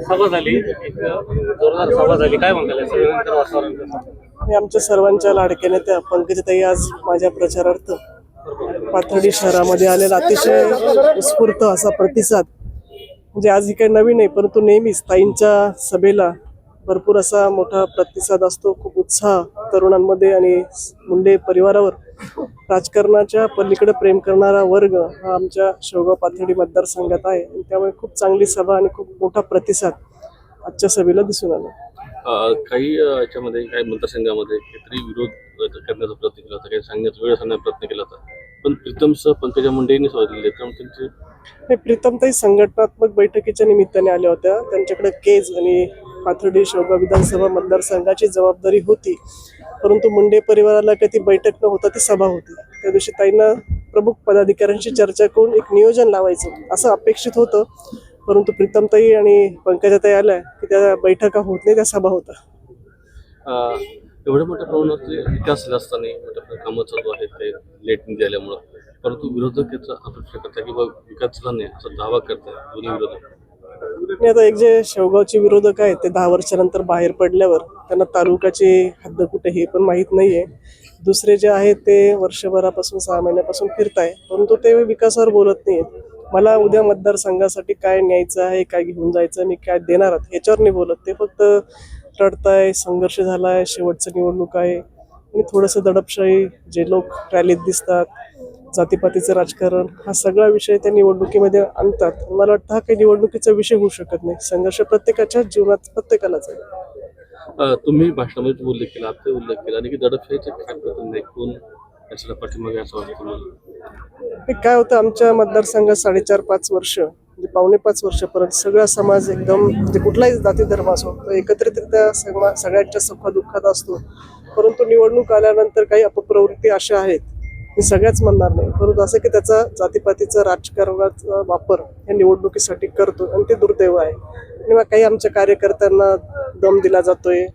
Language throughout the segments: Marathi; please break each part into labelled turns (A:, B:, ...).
A: सभा झाली. एक जोरदार सभा झाली. काय म्हणताल सभेनंतर वातावरण कसं?
B: आणि आमच्या सर्वांच्या लाडक्या नेत्या पंकजताई आज माझ्या प्रचारार्थ पाथर्डी शहरामध्ये आलेला. अतिशय उत्स्फूर्त असा प्रतिसाद. म्हणजे आज ही काही नवीन आहे परंतु नेहमीच ताईंच्या सभेला भरपूर असा मोठा प्रतिसाद असतो. खूप उत्साह तरुणांमध्ये आणि मुंडे परिवारावर. राजकारणाच्या पलीकडे प्रेम करणारा वर्ग हा आमच्या शेवगाव पाथर्डी मतदारसंघात आहे. आणि त्यामुळे खूप चांगली सभा आणि खूप मोठा प्रतिसाद आजच्या सभेला दिसून आला.
C: काही याच्यामध्ये काही मतदारसंघामध्ये काहीतरी विरोध करण्याचा प्रयत्न केला होता काही सांगण्याचा वेळ सांगण्याचा प्रयत्न केला होता. पण प्रीतमसह पंकजा मुंडेंनी स्वागत केले. त्यामुळे त्यांचे
B: हे प्रीतमताई संघटनात्मक बैठकीच्या निमित्ताने आल्या होत्या. त्यांच्याकडे केज आणि पाथर्डी शेवगाव विधानसभा मतदारसंघाची जबाबदारी होती. परंतु मुंडे परिवाराला काही ती बैठक न होता ती सभा होती. त्या दिवशी ताईंना प्रमुख पदाधिकाऱ्यांशी चर्चा करून एक नियोजन लावायचं असं अपेक्षित होतं. परंतु प्रीतमताई आणि पंकजाताई आल्या की त्या बैठका होत नाही त्या सभा होता
C: एवढं एवढ्या मोठ्या प्रमाणात इतिहास असताना मोठ्या कामं चालू आहेत ते लेट निघाल्यामुळं परंतु विरोधक याचा अपेक्षा करतात की बाबा विकास झाला नाही असा दावा करतात दोन्ही विरोधक.
B: मी आता एक जे शेवगावचे विरोधक आहेत ते दहा वर्षानंतर बाहेर पडल्यावर त्यांना तालुक्याची हद्द कुठे हे पण माहीत नाहीये. दुसरे जे आहेत ते वर्षभरापासून सहा महिन्यापासून फिरताय परंतु ते विकासावर बोलत नाहीत मला उद्या मतदारसंघासाठी काय न्यायचं आहे काय घेऊन जायचं मी काय देणार आहेत याच्यावर नाही बोलत. ते फक्त रडताय संघर्ष झालाय शेवटचं निवडणूक आहे. आणि थोडंसं दडपशाही जे लोक रॅलीत दिसतात जातीपातीचं राजकारण हा सगळा विषय त्या निवडणुकीमध्ये आणतात. मला वाटतं हा काही निवडणुकीचा विषय होऊ शकत नाही. संघर्ष प्रत्येकाच्या जीवनात प्रत्येकालाच आहे.
C: तुम्ही भाषणामध्ये उल्लेख केला आता उल्लेख केला आणि की असं वाटतं मला
B: हे काय होतं आमच्या मतदारसंघात साडेचार पाच वर्ष म्हणजे पावणे पाच वर्षापर्यंत सगळा समाज एकदम म्हणजे कुठलाही जाती धर्म असो तो एकत्रितरित्या सगळ्या सगळ्यांच्या सुखदुःखात असतो. परंतु निवडणूक आल्यानंतर काही अपप्रवृत्ती अशा आहेत मी सगळ्याच म्हणणार नाही. परंतु असं की त्याचा जातीपातीचा राजकारणाचा वापर या निवडणुकीसाठी करतो आणि ते दुर्दैव आहे. आणि मग काही आमच्या कार्यकर्त्यांना दम दिला जातोय.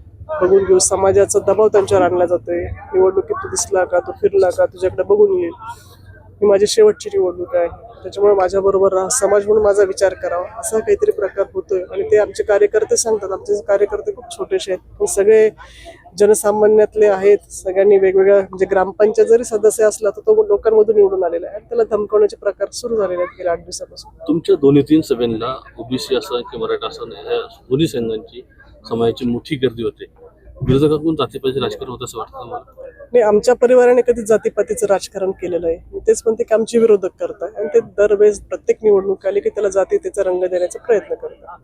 B: बघून घेऊ समाजाचा दबाव त्यांच्यावर आणला जातोय. निवडणुकीत तू दिसला का तू फिरला का तुझ्याकडे बघून येईल ही माझी शेवटची निवडणूक आहे. त्याच्यामुळे माझ्याबरोबर राहा समाज म्हणून माझा विचार करावा असा काहीतरी प्रकार होतोय. आणि ते आमचे कार्यकर्ते सांगतात आमचे कार्यकर्ते खूप छोटेसे आहेत. पण सगळे जनसामान्यातले आहेत सगळ्यांनी वेगवेगळ्या म्हणजे ग्रामपंचायत जरी सदस्य असला तर तो लोकांमधून निवडून आलेला आहे. आणि त्याला धमकवण्याचे प्रकार सुरू झालेले आहेत गेल्या आठ दिवसापासून.
C: तुमच्या दोन्ही तीन सभेला ओबीसी असं किंवा मराठा असं या दोन्ही संघांची समाजाची मोठी गर्दी होते. विरोधकाकडून जातीपातीचे राजकारण होत असं वाटतं तुम्हाला?
B: नाही आमच्या परिवाराने कधी जातीपातीचं राजकारण केलेलं आहे. मी तेच पण ते आमचे विरोधक करतात आणि ते दरवेळेस प्रत्येक निवडणूक आली की त्याला जातीतेचा रंग देण्याचा प्रयत्न करतात.